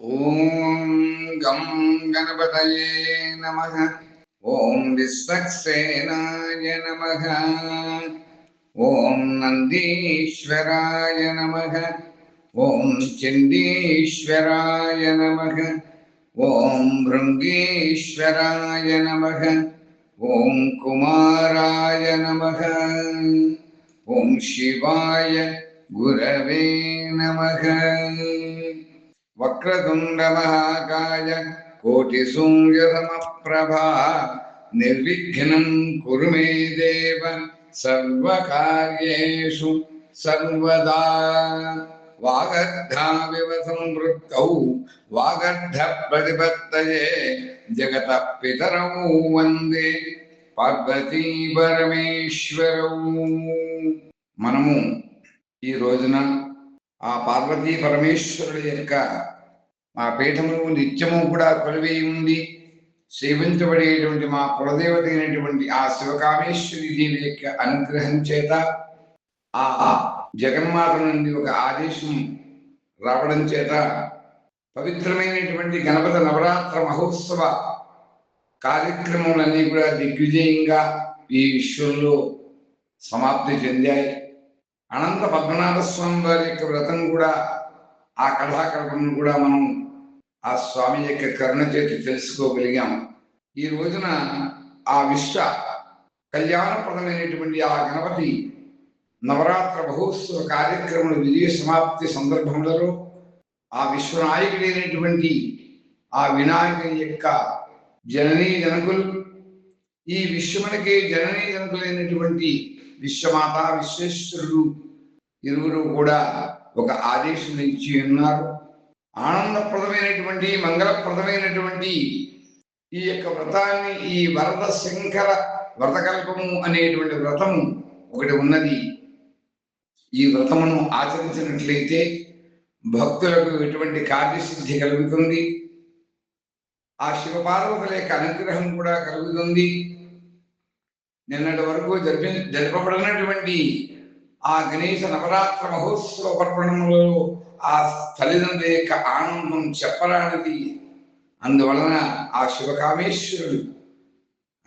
ॐ गं गणपतये नमः। ॐ विश्वक्सेनाय नमः। ॐ नन्दीश्वराय नमः। ॐ चण्डीश्वराय नमः। ॐ भृङ्गीश्वराय नमः। ॐ कुमाराय नमः। ॐ शिवाय गुरवे नमः। వక్రతుండమహాకాయ కోటిసూర్యసమప్రభా నిర్విఘ్నం కురు మే దేవ సర్వకార్యేషు సర్వదా. వాగర్ధావివ సంవృత్తౌ వాగర్ధ ప్రతిపత్తయే జగత పితరౌ వందే పార్వతీ పరమేశ్వరౌ మనము ఈ రోజున ఆ పార్వతీ పరమేశ్వరుడు యొక్క మా పీఠములు నిత్యము కూడా కొలువై ఉంది సేవించబడేటువంటి మా కులదేవత అయినటువంటి ఆ శివకామేశ్వరి దేవి యొక్క అనుగ్రహం చేత ఆ జగన్మాత నుండి ఒక ఆదేశం రావడం చేత పవిత్రమైనటువంటి గణపతి నవరాత్ర మహోత్సవ కార్యక్రమములన్నీ కూడా దిగ్విజయంగా ఈ విశ్వంలో సమాప్తి చెందాయి. అనంత పద్మనాభ స్వామి వారి యొక్క వ్రతం కూడా ఆ కథాకల్పం కూడా మనం ఆ స్వామి యొక్క కరుణ చేతి తెలుసుకోగలిగాం. ఈ రోజున ఆ విశ్వ కళ్యాణప్రదమైనటువంటి ఆ గణపతి నవరాత్ర మహోత్సవ కార్యక్రమం విజయ సమాప్తి సందర్భంలో ఆ విశ్వనాయకుడైనటువంటి ఆ వినాయకుని యొక్క జననీ జనకులు ఈ విశ్వమునికి జననీ జనకులైనటువంటి విశ్వమాత విశ్వేశ్వరుడు ఇరువురు కూడా ఒక ఆదేశం ఇచ్చి ఉన్నారు. ఆనందప్రదమైనటువంటి మంగళప్రదమైనటువంటి ఈ యొక్క వ్రతాన్ని ఈ వరద శంకర వ్రతకల్పము అనేటువంటి వ్రతము ఒకటి ఉన్నది. ఈ వ్రతమును ఆచరించినట్లయితే భక్తులకు ఎటువంటి కార్యసిద్ధి కలుగుతుంది. ఆ శివపార్వతుల యొక్క అనుగ్రహం కూడా కలుగుతుంది. నిన్నటి వరకు జరిపి జరపబడినటువంటి ఆ గణేశ నవరాత్ర మహోత్సవ పర్వణంలో ఆ తల్లిదండ్రుల యొక్క ఆనందం చెప్పరానిది. అందువలన ఆ శివకామేశ్వరుడు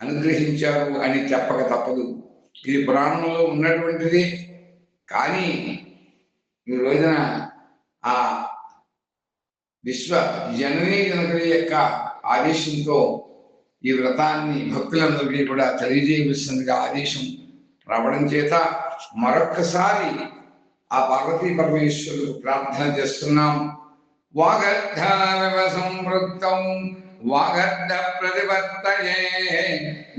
అనుగ్రహించారు అని చెప్పక తప్పదు. ఇది పురాణంలో ఉన్నటువంటిది. కానీ ఈ రోజున ఆ విశ్వ జననీ జనకుల యొక్క ఆదేశంతో ఈ వ్రతాన్ని భక్తులందరికీ కూడా తెలియజేయవలసిందిగా ఆదేశం రావడం చేత మరొక్కసారి ఆ పార్వతీ పరమేశ్వరుడు ప్రార్థన చేస్తున్నాం. వాగర్ధానవ సంవృత్తం వాగర్ధ ప్రతిపత్తయే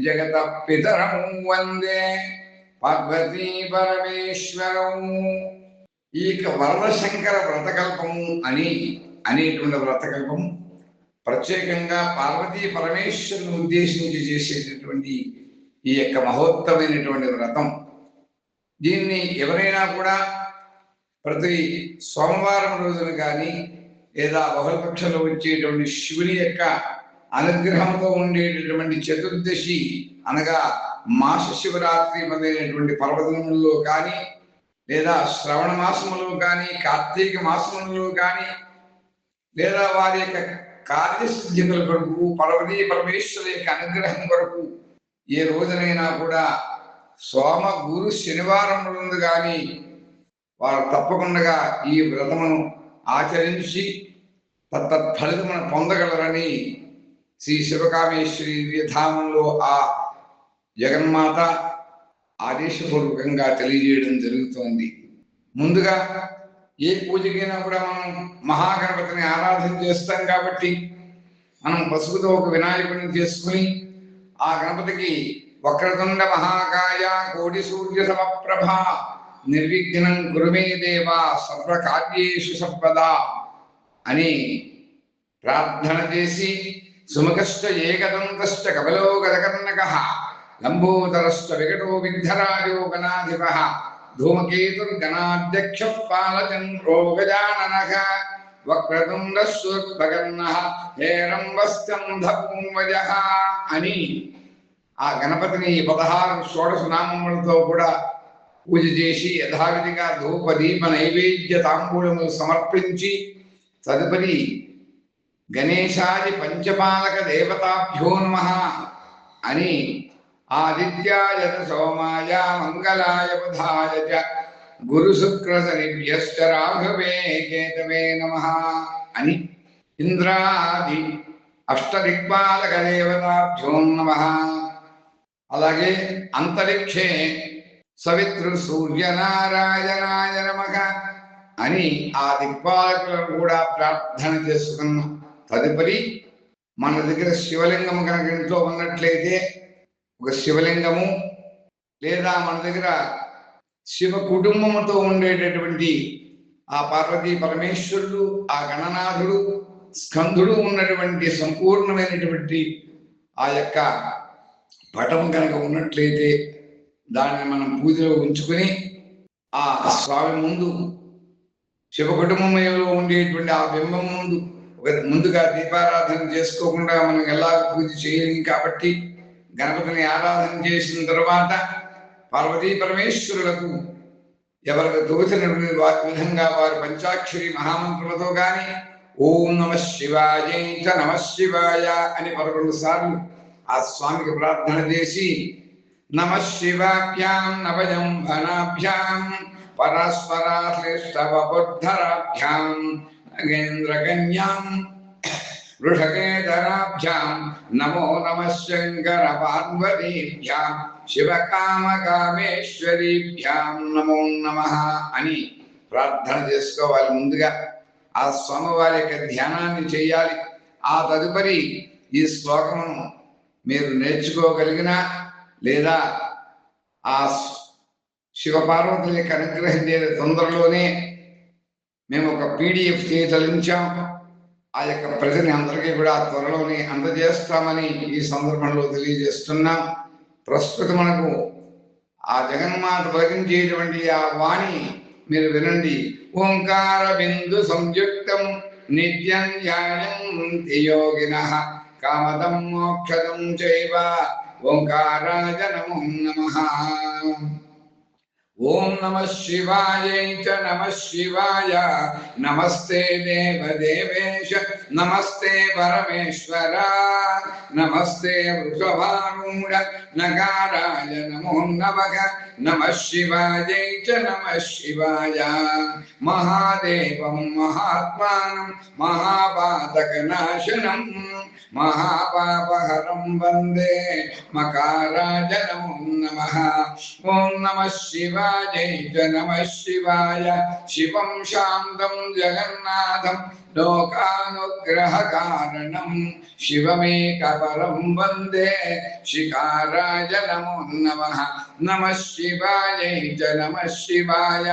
జగత పితరం వందే పార్వతీ పరమేశ్వరం. ఈ వరదశంకర వ్రతకల్పము అని అనేటువంటి వ్రతకల్పం ప్రత్యేకంగా పార్వతీ పరమేశ్వరుని ఉద్దేశించి చేసేటటువంటి ఈ యొక్క మహోత్తమైనటువంటి వ్రతం. దీన్ని ఎవరైనా కూడా ప్రతి సోమవారం రోజున కానీ లేదా బహుళపక్షంలో వచ్చేటువంటి శివుని యొక్క అనుగ్రహంతో ఉండేటటువంటి చతుర్దశి అనగా మాస శివరాత్రి మొదలైనటువంటి పర్వతములలో కానీ లేదా శ్రవణ మాసములో కానీ కార్తీక మాసములలో కానీ లేదా వారి యొక్క కార్యసిద్ధితుల కొరకు పర్వతీ పరమేశ్వరు యొక్క అనుగ్రహం కొరకు ఏ రోజునైనా కూడా సోమ గురు శనివారం ముందు కానీ వారు తప్పకుండా ఈ వ్రతమును ఆచరించి తత్ఫలితమును పొందగలరని శ్రీ శివకామేశ్వరి విధానంలో ఆ జగన్మాత ఆదేశపూర్వకంగా తెలియజేయడం జరుగుతోంది. ముందుగా ఏ పూజకైనా కూడా మనం మహాగణపతిని ఆరాధన చేస్తాం కాబట్టి మనం పసుపుతో ఒక వినాయకుడిని చేసుకుని ఆ గణపతికి వక్రతుండ మహాకాయ కోటి సూర్య సమప్రభ నిర్విఘ్నం గురుమే దేవ సర్వకార్యేషు సర్వదా అని ప్రార్థన చేసి సుముఖశ్చ ఏకదంతశ్చ కపిలో గదకర్ణక లంబోదరశ్చ వికటో విఘ్నరాజో గణాధిప ధూమకేతుర్గణాధ్యక్ష పాలచంద్రో గజాననః వక్రతుండ సూర్పగర్ణ అని ఆ గణపతిని పదహారు షోడశ నామములతో కూడా పూజ చేసి యథావిధిగా ధూప దీప నైవేద్య తాంబూలము సమర్పించి తదుపరి గణేశాది పంచపాలక దేవతాభ్యో నమ అని ఆదిత్యాయ సోమాయ మంగళాయ బుధాయ చ గురు శుక్ర శనిభ్యశ్చ రాఘవే కేతవే నమ అని ఇంద్రాది అష్టదిక్పాలక దేవతాభ్యో నమ. అలాగే అంతరిక్షే సూర్యనారాయణాయ నమః అని ఆ దిక్పాలకులను కూడా ప్రార్థన చేసుకున్నాం తదుపరి మన దగ్గర శివలింగము కనుక ఇంట్లో ఉన్నట్లయితే ఒక శివలింగము లేదా మన దగ్గర శివ కుటుంబముతో ఉండేటటువంటి ఆ పార్వతీ పరమేశ్వరుడు ఆ గణనాథుడు స్కందుడు ఉన్నటువంటి సంపూర్ణమైనటువంటి ఆ యొక్క పటం కనుక ఉన్నట్లయితే దాన్ని మనం పూజలో ఉంచుకుని ఆ స్వామి ముందు శివ కుటుంబంలో ఉండేటువంటి ఆ బింబం ముందు ముందుగా దీపారాధన చేసుకోకుండా మనం ఎలా పూజ చేయలేం కాబట్టి గణపతిని ఆరాధన చేసిన తర్వాత పార్వతీ పరమేశ్వరులకు ఎవరికి దోచిన విధంగా వారు పంచాక్షరి మహామంత్రములతో కానీ ఓం నమ శివాయ నమ శివాయ అని పదకొండు సార్లు ఆ స్వామికి ప్రార్థన చేసి నమ శివాభ్యాం నవజం వనాభ్యాం పరస్పరాశ్లిష్టవబుద్ధరాభ్యాం నగేంద్రకన్యాం వృషకేతరాభ్యాం నమో నమ శంకర పార్వతీభ్యాం శివకామకామేశ్వరీభ్యాం నమో నమ అని ప్రార్థన చేసుకోవాలి ముందుగా. ఆ స్వామివారి యొక్క ధ్యానాన్ని చేయాలి. ఆ తదుపరి ఈ శ్లోకమును మీరు నేర్చుకోగలిగిన లేదా ఆ శివపార్వతుల యొక్క అనుగ్రహం చేసే తొందరలోనే మేము ఒక పీడిఎఫ్ చేయదలించాం ఆ యొక్క ప్రజని అందరికీ కూడా త్వరలోనే అందజేస్తామని ఈ సందర్భంలో తెలియజేస్తున్నాం. ప్రస్తుతం మనకు ఆ జగన్మాత భగించేటువంటి ఆ వాణి మీరు వినండి. ఓంకార బిందు సంయుక్తం నిత్యం ధ్యానం యోగిన కామదం మోక్షదం చైవ ఓంకారాయ నమో నమ. ఓం నమ శివాయ చ నమ శివాయ నమస్తే దేవదేవేశ నమస్తే పరమేశ్వర నమస్తే వృషభారూఢ నగారాయ నమో నమః నమ శివాయ చ నమ శివాయ మహాదేవం మహాత్మానం మహాపాతకనాశనం మహాపాపహరం వందే మకారాజ నమో నమః ఓం నమ శివాయ చ నమ శివాయ శివం శాంతం జగన్నాథం లోకానుగ్రహ కారణం శివమేకపరం వందే శికారాయ నమో నమః నమ శివాయ చ నమ శివాయ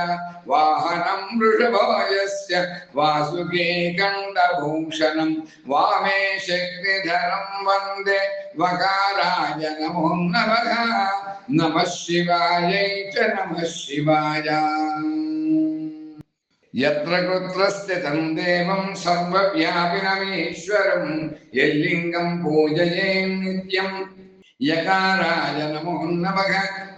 వాహనం వృషభోయస్య వాసుకే కండభూషణం వామే శక్తిధరం వందే వకారాయ నమో నమః నమ శివాయ చ నమ శివాయ ఎత్ర కుత్ర స్థితం దేవం సర్వవ్యాపినమీశ్వరం యల్లింగం పూజయే నిత్యం. యకారాయ నమో నమ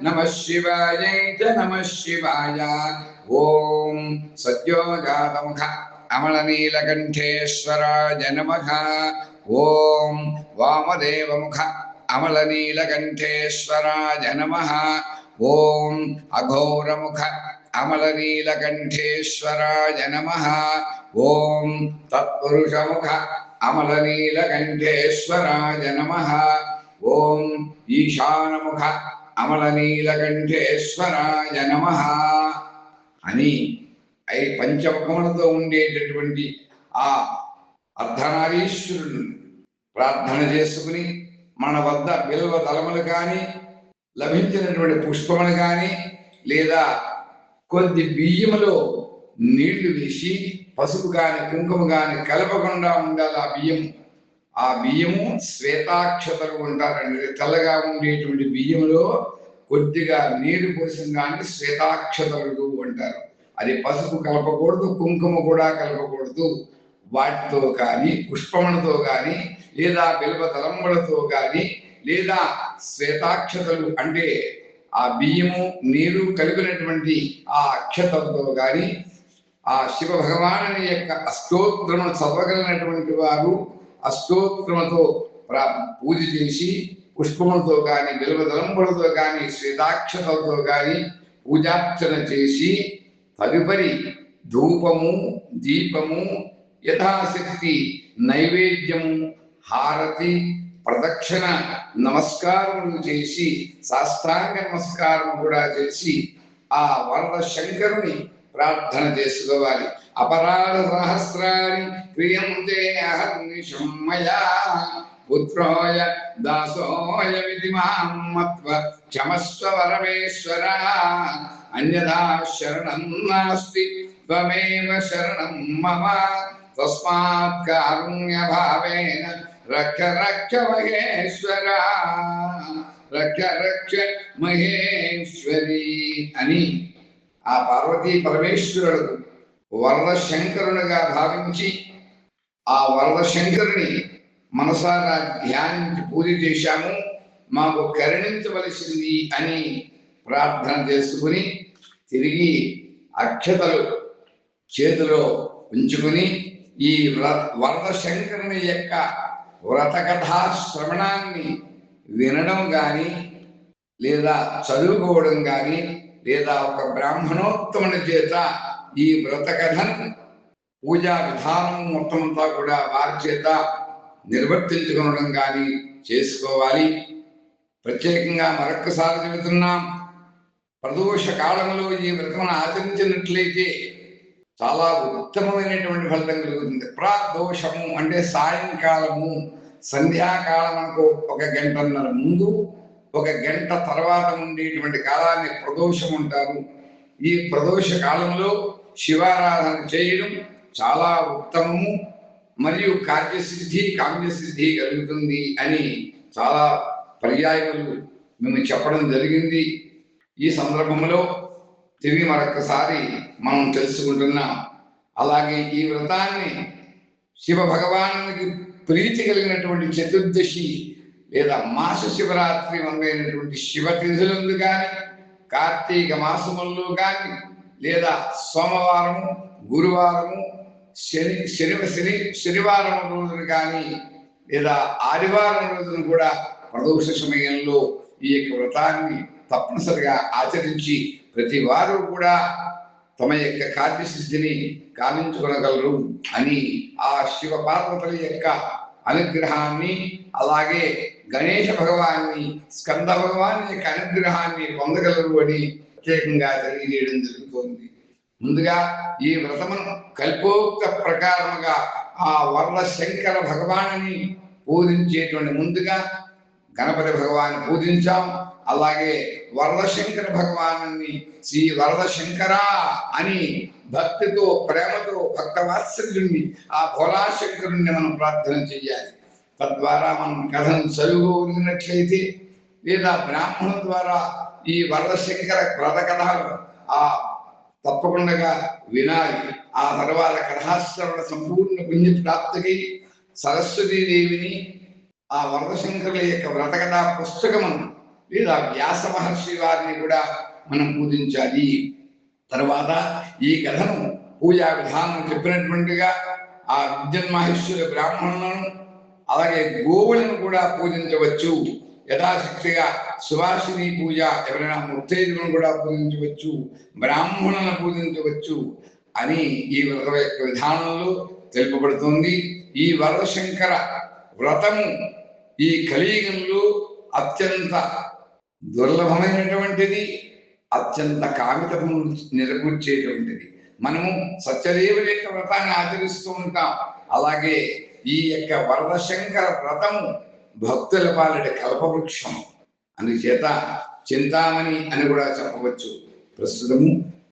నమ శివాయ నమ శివాయ. ఓం సద్యోజాతముఖ అమలనీలకంఠేశ్వరాయ నమ. ఓం వామదేవముఖ అమలనీలకంఠేశ్వరాయ నమ. ఓం అఘోరముఖ అమలనీలకంఠేశ్వరాయ నమ. ఓం తత్పురుషముఖ అమలనీలకంఠేశ్వరాయ నమ. ఓం ఈశానముఖ అమలనీలకంఠేశ్వరాయ నమ. అని ఐ పంచముఖములతో ఉండేటటువంటి ఆ అర్ధనారీశ్వరుని ప్రార్థన చేసుకుని మన వద్ద విలువ తలములు కానీ లభించినటువంటి పుష్పములు కానీ లేదా కొద్ది బియ్యములో నీళ్ళు వేసి పసుపు గాని కుంకుమ గాని కలపకుండా ఉండాలి ఆ బియ్యం. ఆ బియ్యము శ్వేతాక్షతలు ఉంటారండి. తెల్లగా ఉండేటువంటి బియ్యంలో కొద్దిగా నీరు పోసిన దాన్ని శ్వేతాక్షతలు అంటారు. అది పసుపు కలపకూడదు కుంకుమ కూడా కలపకూడదు. వాటితో కానీ పుష్పములతో కానీ లేదా బిల్వ తలంబులతో కానీ లేదా శ్వేతాక్షతలు అంటే ఆ బియ్యము నీరు కలిపినటువంటి ఆ అక్షతలతో కానీ ఆ శివ భగవానుని యొక్క అష్టోత్తరము చదవగలిగినటువంటి వారు అష్టోత్తరముతో ప్రా- పూజ చేసి పుష్పములతో కానీ విలువదలంబులతో కానీ శ్వేతాక్షతలతో కానీ పూజార్చన చేసి తదుపరి ధూపము దీపము యథాశక్తి నైవేద్యము హారతి ప్రదక్షిణ నమస్కారములు చేసి సాష్టాంగ నమస్కారం కూడా చేసి ఆ వరద శంకరుని ప్రార్థన చేసుకోవాలి. అపరాధ సహస్రాన్ని క్రియంతే అహర్నిశం మయా పుత్రోయ దాసోయ విధి మాం మత్వ క్షమస్వ వరమేశ్వర అన్యథా శరణం నాస్తి త్వమేవ శరణం మమ. తస్మాత్ కారుణ్య భావేన రక్ష రక్ష మహేశ్వర రక్ష రక్ష మహేశ్వరి అని ఆ పార్వతీ పరమేశ్వరుడు వరద శంకరునిగా భావించి ఆ వరద శంకరుని మనసారా ధ్యానించి పూజ చేశాము మాకు కరుణించవలసింది అని ప్రార్థన చేసుకుని తిరిగి అక్షతలు చేతిలో ఉంచుకుని ఈ వ్ర- వరద శంకరుని యొక్క వ్రతకథా శ్రవణాన్ని వినడం కానీ లేదా చదువుకోవడం కానీ లేదా ఒక బ్రాహ్మణోత్తముని చేత ఈ వ్రత కథను పూజా విధానం మొత్తం అంతా కూడా వారి చేత నిర్వర్తించుకోవడం కానీ చేసుకోవాలి. ప్రత్యేకంగా మరొక్కసారి చెబుతున్నాం. ప్రదోష కాలంలో ఈ వ్రతమును ఆచరించినట్లయితే చాలా ఉత్తమమైనటువంటి ఫలితం కలుగుతుంది. ప్రాదోషము అంటే సాయంకాలము సంధ్యాకాలం అనుకో ఒక గంటన్నర ముందు ఒక గంట తర్వాత ఉండేటువంటి కాలాన్ని ప్రదోషం అంటారు ఈ ప్రదోష కాలంలో శివారాధన చేయడం చాలా ఉత్తమము మరియు కార్యసిద్ధి కామ్యసిద్ధి కలుగుతుంది అని చాలా పర్యాయములు మేము చెప్పడం జరిగింది. ఈ సందర్భంలో తిరిగి మరొకసారి మనం తెలుసుకుంటున్నాం అలాగే ఈ వ్రతాన్ని శివ భగవానునికి ప్రీతి కలిగినటువంటి చతుర్దశి లేదా మాస శివరాత్రి మొదలైనటువంటి శివ తిథులందు కానీ కార్తీక మాసముల్లో కానీ లేదా సోమవారము గురువారము శని శని శని శనివారం రోజున కానీ లేదా ఆదివారం రోజున కూడా ప్రదోష సమయంలో ఈ యొక్క వ్రతాన్ని తప్పనిసరిగా ఆచరించి ప్రతి వారు కూడా తమ యొక్క కార్యసిద్ధిని కావించుకొనగలరు అని ఆ శివ పార్వతుల యొక్క అనుగ్రహాన్ని అలాగే గణేష భగవాన్ని స్కంద భగవాన్ యొక్క అనుగ్రహాన్ని పొందగలరు అని ప్రత్యేకంగా తెలియజేయడం జరుగుతోంది. ముందుగా ఈ వ్రతమును కల్పోక్త ప్రకారముగా ఆ వరద శంకర భగవానుని పూజించేటువంటి ముందుగా గణపతి భగవాన్ని పూజించాం. అలాగే వరద శంకర భగవాను శ్రీ వరదశంకర అని భక్తితో ప్రేమతో భక్త వాత్సల్యుణ్ణి ఆ భోలాశంకరుణ్ణి మనం ప్రార్థన చెయ్యాలి. తద్వారా మనం కథను చదువుకున్నట్లయితే లేదా బ్రాహ్మణుల ద్వారా ఈ వరద శంకర వ్రత కథలు ఆ తప్పకుండా వినాలి. ఆ తర్వాత కథాశ్రవణ సంపూర్ణ పుణ్య ప్రాప్తికి సరస్వతీదేవిని ఆ వరదశంకరుల యొక్క వ్రతకథ పుస్తకమును లేదా వ్యాస మహర్షి వారిని కూడా మనం పూజించాలి. తర్వాత ఈ కథను పూజా విధానం చెప్పినటువంటిగా ఆ విద్యన్మహేశ్వర బ్రాహ్మణులను అలాగే గోవులను కూడా పూజించవచ్చు. యథాశక్తిగా సువాసిని పూజ ఎవరైనా ముత్తైదులను కూడా పూజించవచ్చు. బ్రాహ్మణులను పూజించవచ్చు అని ఈ వ్రత యొక్క విధానంలో తెలుపబడుతుంది. ఈ వరదశంకర వ్రతము ఈ కలియుగంలో అత్యంత దుర్లభమైనటువంటిది అత్యంత కామితము నెరవేర్చేటువంటిది మనము సత్యదేవుని యొక్క వ్రతాన్ని ఆచరిస్తూ ఉంటాం. అలాగే ఈ యొక్క వరదశంకర వ్రతము భక్తుల పాలటి కల్పవృక్షం అందుచేత చింతామణి అని కూడా చెప్పవచ్చు. ప్రస్తుతము